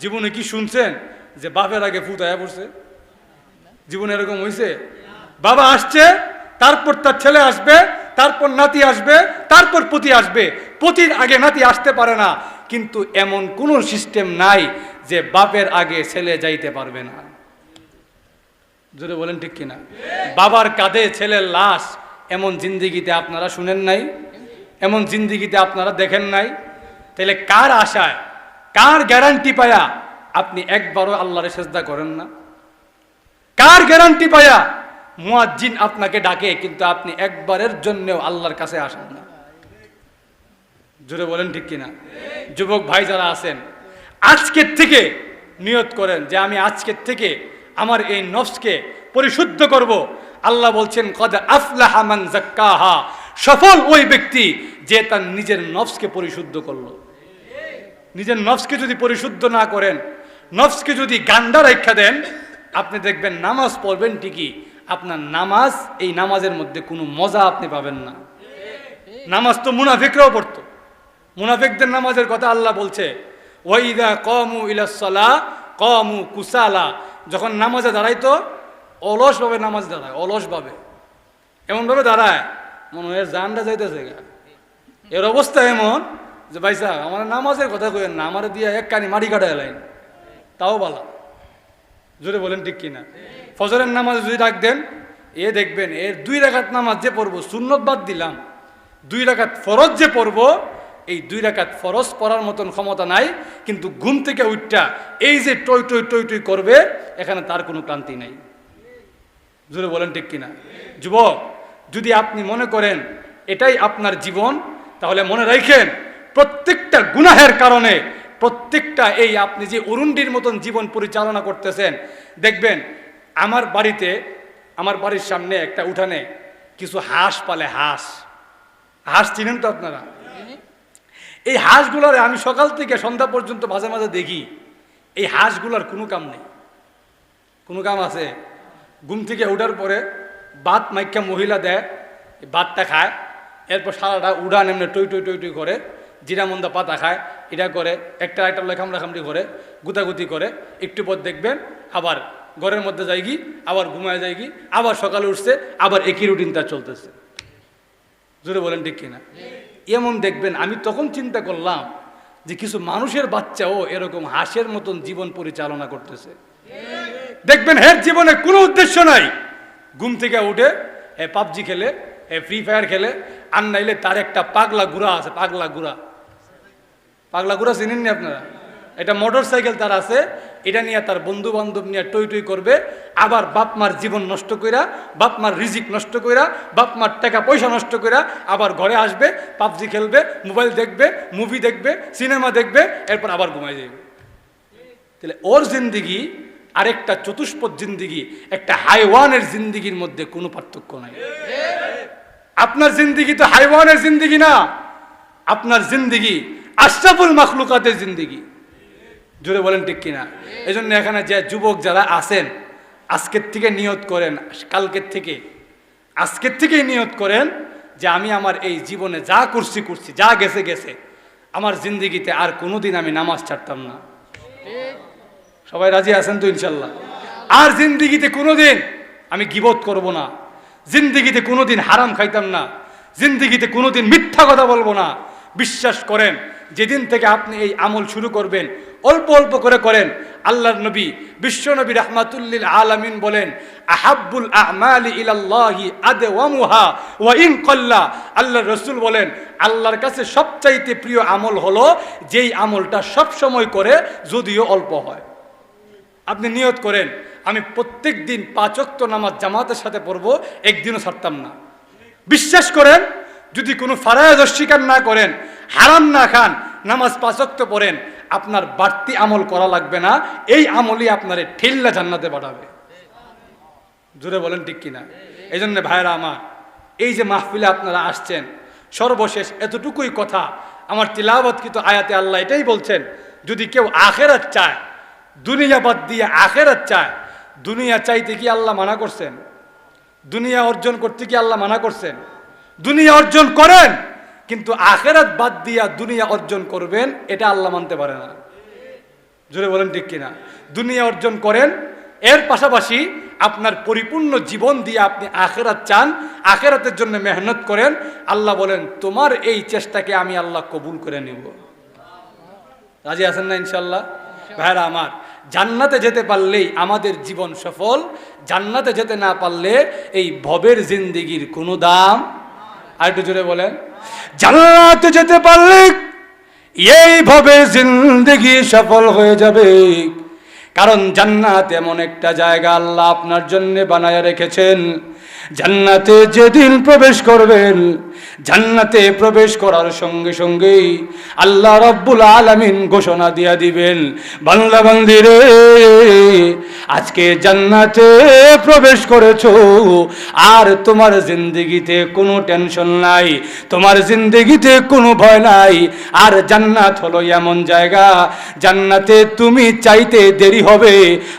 জীবনে কি শুনছেন যে বাপের আগে ফুতায়া পড়ছে? জীবনে এরকম হয়েছে বাবা আসছে, তারপর তার ছেলে আসবে, তারপর নাতি আসবে, তারপর পতি আসবে। পতির আগে নাতি আসতে পারে না। কিন্তু এমন কোনো সিস্টেম নাই যে বাপের আগে ছেলে যাইতে পারবে না। জোরে বলেন ঠিক কিনা? বাবার কাঁধে ছেলের লাশ এমন জিন্দিগিতে আপনারা শুনেন নাই? এমন জিন্দিগিতে আপনারা দেখেন নাই? তাহলে কার আশায় কার গ্যারান্টি পায়া আপনি একবারও আল্লাহরে সেজদা করেন না? কার গ্যারান্টি পায়া মুয়াজ্জিন আপনাকে ডাকে কিন্তু আপনি একবারের জন্যও আল্লাহর কাছে আসেন না? জোরে বলেন ঠিক কিনা? যুবক ভাই যারা আছেন, আজকের থেকে নিয়ত করেন যে আমি আজকের থেকে আমার এই নফসকে পরিশুদ্ধ করব। আল্লাহ বলছেন, কদ আফলাহা মান জাক্কাহা। সফল ওই ব্যক্তি যে তার নিজের নফসকে পরিশুদ্ধ করল। নিজের নফসকে যদি পরিশুদ্ধ না করেন, নফসকে যদি গান্ডা রেখা দেন, আপনি দেখবেন নামাজ পড়বেন ঠিকই, আপনার নামাজ, এই নামাজের মধ্যে কোনো মজা আপনি পাবেন না। নামাজ তো মুনাফিকরাও পড়তো। মুনাফিকদের নামাজের কথা আল্লাহ বলছে, ওয়াইদা কমু ইলাসলা কমু কুসালা। যখন নামাজে দাঁড়াইতো, অলসভাবে নামাজ দাঁড়ায়, অলসভাবে। এমনভাবে দাঁড়ায়, মনে হয় জানটা যাইতেছে এর অবস্থা এমন যে ভাই সাহেব, আমার নামাজের কথা কইেন না, আমার দিয়ে এক কানি মাটি কাটা এলাইন তাও বালা জোরে বলেন ঠিক কিনা? ফজরের নামাজ যদি ডাক দেন, এ দেখবেন, এর দুই রাকাত নামাজ যে পড়ব, সুন্নত বাদ দিলাম। দুই রাকাত ফরজ যে পড়ব, এই দুই রাকাত ফরজ পড়ার মতন ক্ষমতা নাই, কিন্তু ঘুম থেকে উঠটা, এই যে টই টই টই টই করবে, এখানে তার কোনো ক্লান্তি নাই। জোরে বলেন ঠিক কিনা? যুবক, যদি আপনি মনে করেন, এটাই আপনার জীবন, তাহলে মনে রাখেন প্রত্যেকটা গুনাহের কারণে প্রত্যেকটা এই আপনি যে অরুণডির মতন জীবন পরিচালনা করতেছেন, দেখবেন আমার বাড়িতে, আমার বাড়ির সামনে একটা উঠানে কিছু হাঁস পালে হাঁস। হাঁস চিনেন তো আপনারা? এই হাঁসগুলোর আমি সকাল থেকে সন্ধ্যা পর্যন্ত মাঝে মাঝে দেখি। এই হাঁসগুলার কোনো কাম নেই। কোনো কাম আছে? ঘুম থেকে উঠার পরে ভাত মাইকা মহিলা দেয় ভাতটা খায়, এরপর সারাটা উড়ান এমনি টই টই টই টই করে জিরা মন্দা পাতা খায়, এটা করে, একটা একটা লেখামড়া খামড়ি করে, গুতাগুতি করে, একটু পর দেখবেন আবার ঘরের মধ্যে যাই কি আবার ঘুমায় যাই কি আবার সকালে উঠছে, আবার একই রুটিন তার চলতেছে। জোরে বলেন ঠিক কিনা? এমন দেখবেন, আমি তখন চিন্তা করলাম যে কিছু মানুষের বাচ্চাও এরকম হাঁসের মতন জীবন পরিচালনা করতেছে। দেখবেন হের জীবনে কোনো উদ্দেশ্য নাই। ঘুম থেকে উঠে এ পাবজি খেলে এ ফ্রি ফায়ার খেলে, আর নাইলে তার একটা পাগলা গুড়া আছে, পাগলা গুড়া। পাগলা গুড়া চিনেননি আপনারা? এটা মোটর সাইকেল তার আছে, এটা নিয়ে তার বন্ধু বান্ধব নিয়ে টই টই করবে, আবার বাপ মার জীবন নষ্ট কইরা, বাপ মার রিজিক নষ্ট কইরা, বাপ মার টাকা পয়সা নষ্ট কইরা আবার ঘরে আসবে, পাবজি খেলবে, মোবাইল দেখবে মুভি দেখবে সিনেমা দেখবে, এরপর আবার ঘুমায় যাবে তাহলে ওর জিন্দিগি আরেকটা চতুষ্পদ জিন্দিগি, একটা হাইওয়ানের জিন্দিগির মধ্যে কোনো পার্থক্য নাই। আপনার জিন্দিগি তো হাইওয়ানের জিন্দিগি না, আপনার জিন্দিগি আশরাফুল মাখলুকাতের জিন্দিগি। জোরে বলেন ঠিক কিনা? এই জন্য এখানে যে যুবক যারা আছেন, আজকের থেকে নিয়ত করেন, কালকের থেকে। আজকের থেকেই নিয়ত করেন যে আমি আমার এই জীবনে যা করছি করছি, যা গেছে গেছে, আমার জিন্দিগিতে আর কোনোদিন আমি নামাজ ছাড়তাম না। সবাই রাজি আছেন তো ইনশাল্লাহ? আর জিন্দিগিতে কোনোদিন আমি গিবত করব না। জিন্দিগিতে কোনোদিন হারাম খাইতাম না। জিন্দিগিতে কোনোদিন মিথ্যা কথা বলব না। বিশ্বাস করেন যেদিন থেকে আপনি এই আমল শুরু করবেন, অল্প অল্প করে করেন, আল্লাহর নবী বিশ্বনবী রহমাতুল্লিল আলামিন বলেন, আহাব্বুল আমালি ইলাল্লাহি আদে ওয়া ইন কল্লা। আল্লাহর রসুল বলেন, আল্লাহর কাছে সবচাইতে প্রিয় আমল হলো যেই আমলটা সব সময় করে যদিও অল্প হয়। আপনি নিয়ত করেন, আমি প্রত্যেক দিন পাঁচক্ত নামাজ জামাতের সাথে পড়ব, একদিনও ছাড়তাম না। বিশ্বাস করেন, যদি কোনো ফারায়াজ অস্বীকার না করেন হারাম না খান, নামাজ পাঁচক্ত পড়েন, আপনার বাড়তি আমল করা লাগবে না, এই আমলই আপনারে ঠেল্লা জান্নাতে পাঠাবে। জোরে বলেন ঠিক কিনা? এই জন্য ভাইরা আমার, এই যে মাহফিলে আপনারা আসছেন, সর্বশেষ এতটুকুই কথা, আমার তিলাবৎকৃত আয়াতে আল্লাহ এটাই বলছেন, যদি কেউ আখেরাত চায়, দুনিয়া বাদ দিয়ে আখেরাত চায়, দুনিয়া চাইতে কি আল্লাহ মানা করছেন? দুনিয়া অর্জন করতে কি আল্লাহ মানা করছেন? দুনিয়া অর্জন করেন? কিন্তু আখেরাত বাদ দিয়া দুনিয়া অর্জন করবেন, এটা আল্লাহ মানতে পারে না। জোরে বলেন ঠিক কিনা? দুনিয়া অর্জন করেন, এর পাশাপাশি আপনার পরিপূর্ণ জীবন দিয়ে আপনি আখেরাত চান, আখেরাতের জন্য মেহনত করেন, আল্লাহ বলেন, তোমার এই চেষ্টাকে আমি আল্লাহ কবুল করে নিব। রাজি আছেন না ইনশাল্লাহ ভাইরা আমার, জান্নাতে যেতে পারলেই আমাদের জীবন সফল, জান্নাতে যেতে না পারলে এই ভবের জিন্দিগির কোনো দাম আর একটু জোরে বলেন। জান্নাতে যেতে পারলে এইভাবে জিন্দগি সফল হয়ে যাবে। কারণ জান্নাত এমন একটা জায়গা আল্লাহ আপনার জন্য বানায় রেখেছেন। জান্নাতে যেদিন প্রবেশ করবেন জান্নাতে প্রবেশ করার সঙ্গে সঙ্গেই আল্লাহ রব্বুল আলামিন ঘোষণা দিয়া দিবেন বাংলা বান্দিরে, আজকে জান্নাতে প্রবেশ করেছ, আর তোমার জিন্দগিতে কোনো টেনশন নাই, তোমার জিন্দগিতে কোনো ভয় নাই, আর জান্নাত হলো এমন জায়গা, জান্নাতে তুমি চাইতে দেরি হবে,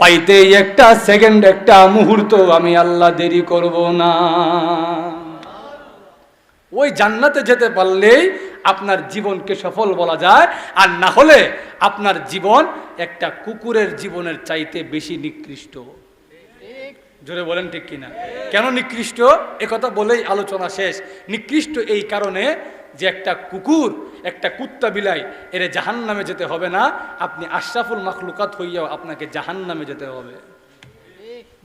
পাইতে একটা সেকেন্ড, একটা মুহূর্ত আমি আল্লাহ দেরি করব না। ওই জান্নাতে যেতে পারলেই আপনার জীবনকে সফল বলা যায়। আর না হলে আপনার জীবন একটা কুকুরের জীবনের চাইতে বেশি নিকৃষ্ট। জোরে বলেন ঠিক কিনা? কেন নিকৃষ্ট? কথা বলেই আলোচনা শেষ। নিকৃষ্ট এই কারণে যে একটা কুকুর, একটা কুত্তা বিলাই, এর জাহান নামে যেতে হবে না। আপনি আশরাফুল মাখলুকাত হইয়াও আপনাকে জাহান নামে যেতে হবে।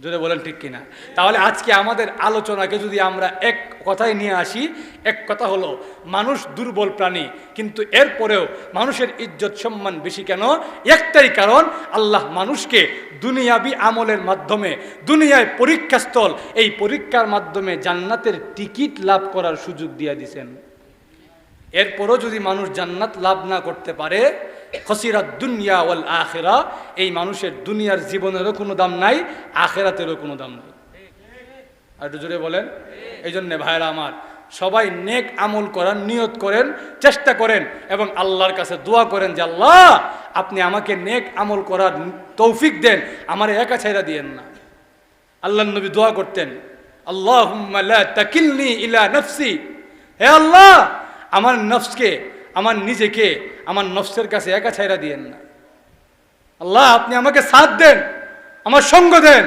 জোরে বলেন ঠিক কিনা? তাহলে আজকে আমাদের আলোচনাকে যদি আমরা এক কথায় নিয়ে আসি, এক কথা হলো, মানুষ দুর্বল প্রাণী, কিন্তু এরপরেও মানুষের ইজ্জত সম্মান বেশি কেন? একটাই কারণ, আল্লাহ মানুষকে দুনিয়াবি আমলের মাধ্যমে, দুনিয়ায় পরীক্ষাস্থল, এই পরীক্ষার মাধ্যমে জান্নাতের টিকিট লাভ করার সুযোগ দিয়ে দিছেন। এরপরও যদি মানুষ জান্নাত লাভ না করতে পারে খসিরাত দুনিয়া ওয়াল আখেরা, এই মানুষের দুনিয়ার জীবনেরও কোনো দাম নাই, আখেরাতেরও কোনো দাম নাই। আর একটু জোরে বলেন। এই জন্যে ভাইরা আমার, সবাই নেক আমল করার নিয়ত করেন, চেষ্টা করেন এবং আল্লাহর কাছে দোয়া করেন যে, আল্লাহ, আপনি আমাকে নেক আমল করার তৌফিক দেন, আমার একা ছাইরা দিয়েন না। আল্লাহ নবী দোয়া করতেন আল্লাহ তাকিলনি ইলা নফসি। হে আল্লাহ, আমার নফসকে আমার নিজেকে, আমার নফসের কাছে একা ছাইরা দিয়েন না। আল্লাহ, আপনি আমাকে সাথ দেন, আমার সঙ্গ দেন।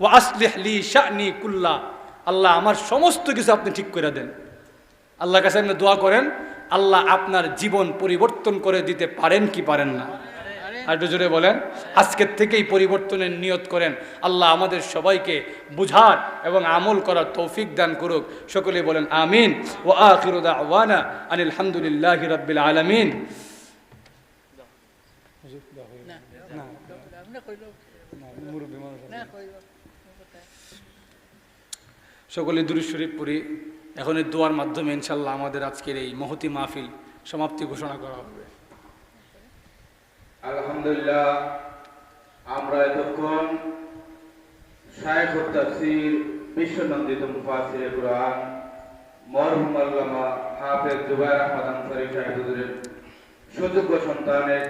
ও আসলিহলি শাহনি কুল্লা। আল্লাহ, আমার সমস্ত কিছু আপনি ঠিক করে দেন। আল্লাহ কাছে আপনি দোয়া করেন, আল্লাহ আপনার জীবন পরিবর্তন করে দিতে পারেন কি পারেন না। আর জোরে বলেন, আজকের থেকেই পরিবর্তনের নিয়ত করেন। আল্লাহ আমাদের সবাইকে বুঝার এবং আমল করার তৌফিক দান করুক। সকলে বলেন আমিন। ও আখিরুদা ওয়ানা আনিল রাব্বিল আলামিন। সকলে দুরু শরীফ এখন এই দোয়ার মাধ্যমে ইনশাল্লাহ আমাদের আজকের এই মহতি মাহফিল সমাপ্তি ঘোষণা করা হবে। আলহামদুলিল্লাহ, আমরা এতক্ষণ শায়েখ তাফসীর বিশ্বনন্দিত মুফাসির কুরআন হাফেজ জুবাইর আহমদ আনসারী সাহেব সুযোগ্য সন্তানের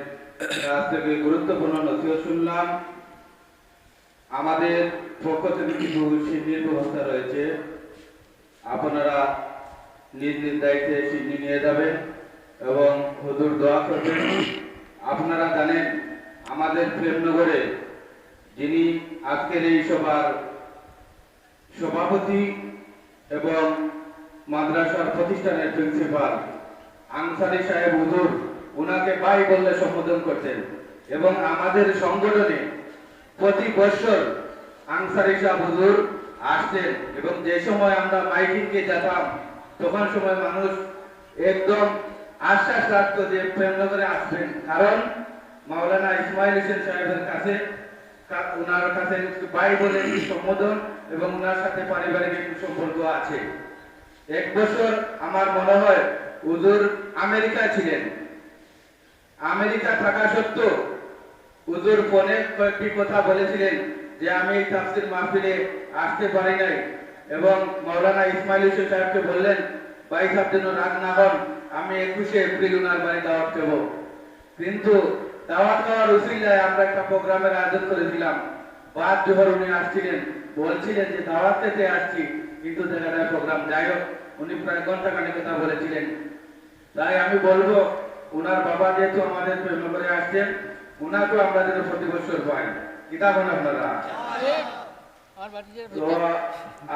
কাছ থেকে গুরুত্বপূর্ণ নসিহত শুনলাম। আমাদের পক্ষ থেকে কিছু সিন্নির ব্যবস্থা রয়েছে। আপনারা নিজ নিজ দায়িত্বে সিন্নি নিয়ে যাবেন এবং হুজুর দোয়া করবেন। আপনারা জানেন আমাদের প্রেমনগরে যিনি আজকের এই সভার সভাপতি এবং মাদ্রাসার প্রতিষ্ঠানের প্রিন্সিপাল আনসারি সাহেব হুজুর, উনাকে ভাই বললে সম্বোধন করতেন এবং আমাদের সংগঠনে প্রতি বছর আনসারি সাহেব হুজুর আসতেন এবং যে সময় আমরা মাইকিংকে যেতাম, তখন সময় মানুষ একদম আশ্বাস রাখতো যে প্রেমনগরে আসবেন। কারণ মাওলানা ইসমাইল হোসেন সাহেবের কাছে ওনার কাছে ভাই বলে সম্বোধন এবং ওনার সাথে পারিবারিক একটু সম্পর্ক আছে। এক বছর আমার মনে হয় হুজুর আমেরিকায় ছিলেন। আমেরিকা থাকা সত্ত্বেও হুজুর ফোনে কয়েকটি কথা বলেছিলেন যে আমি তাফসির মাহফিলে আসতে পারি নাই এবং মাওলানা ইসমাইল হোসেন সাহেবকে বললেন, ভাই সাহেব যেন রাগ না হন, আমি একুশে এপ্রিল ওনার বাড়ি দাওয়াত দেব। কিন্তু দাওয়াত দেওয়ার উসিলায় আমরা একটা প্রোগ্রামের আয়োজন করেছিলাম। বাদ জোহর উনি আসছিলেন। বলছিলেন যে দাওয়াত আসছি, কিন্তু প্রোগ্রাম যাই হোক, উনি প্রায় কথা বলেছিলেন। তাই আমি বলব ওনার বাবা যেহেতু আমাদের আসছেন, উনাকেও আমরা যেন প্রতি বছর পাই। কিতাব আপনারা?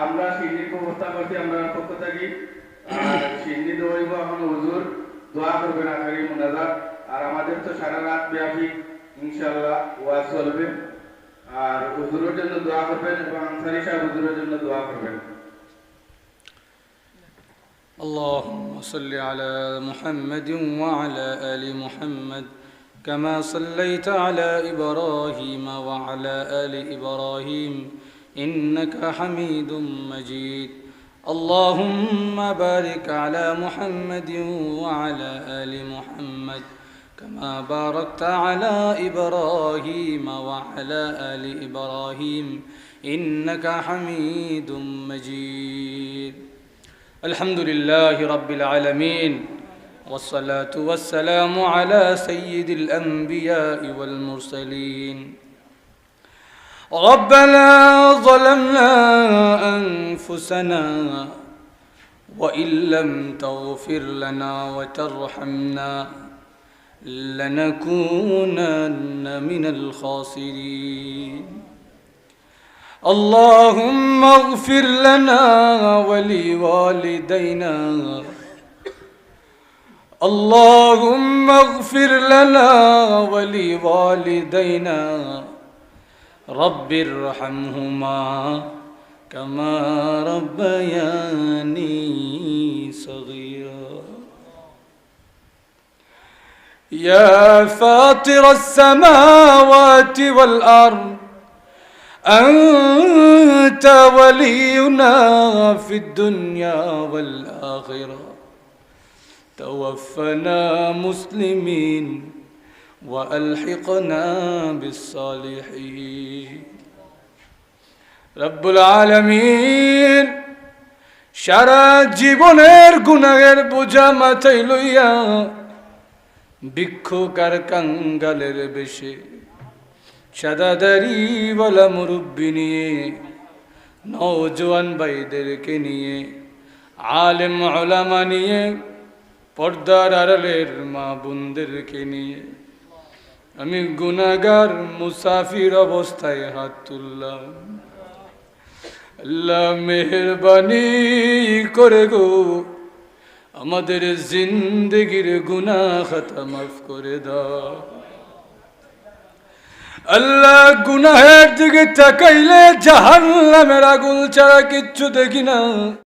আমরা সিন্নির ব্যবস্থা করছি, আমরা পক্ষ থাকি। সিন্নি দোয়া করবেন আখারি মোনাজাত। আর আমাদের তো সারা রাত ব্যাপী ইনশাল্লাহ ওয়াজ চলবে আর হুজুরের জন্য দোয়া করবেন এবং আনসারি সাহেব হুজুরের জন্য দোয়া করবেন اللهم صل على محمد وعلى ال محمد كما صليت على ابراهيم وعلى ال ابراهيم انك حميد مجيد اللهم بارك على محمد وعلى ال محمد كما باركت على إبراهيم وعلى آل إبراهيم إنك حميد مجيد. الحمد لله رب العالمين والصلاة والسلام على سيد الأنبياء والمرسلين. ربنا ظلمنا أنفسنا وإن لم تغفر لنا وترحمنا لنكونن من الخاسرين. اللهم اغفر لنا ولوالدينا. اللهم اغفر لنا ولوالدينا. رب ارحمهما كما ربياني صغيرا. يا فاطر السماوات والأرض أنت ولينا في الدنيا والآخرة توفنا مسلمين وألحقنا بالصالحين رب العالمين সারা জীবনের গুণাগের বোঝা মাথায় লইয়া ভিক্ষুকার কাঙ্গালের বেশে সাদা দাড়িওয়ালা মুরব্বি নিয়ে নওজোয়ান ভাইদেরকে নিয়ে আলেম ওলামা নিয়ে পর্দার আড়ালের মা বোনদেরকে নিয়ে আমি গুনাগার মুসাফির অবস্থায় হাত তুললাম আল্লাহ মেহরবানি করে গো আমাদের জিন্দগির গুনা খতম করে দাও। আল্লাহ গুনাহের দিকে তাকাইলে জাহান্নামের আগুন ছাড়া কিচ্ছু দেখি না।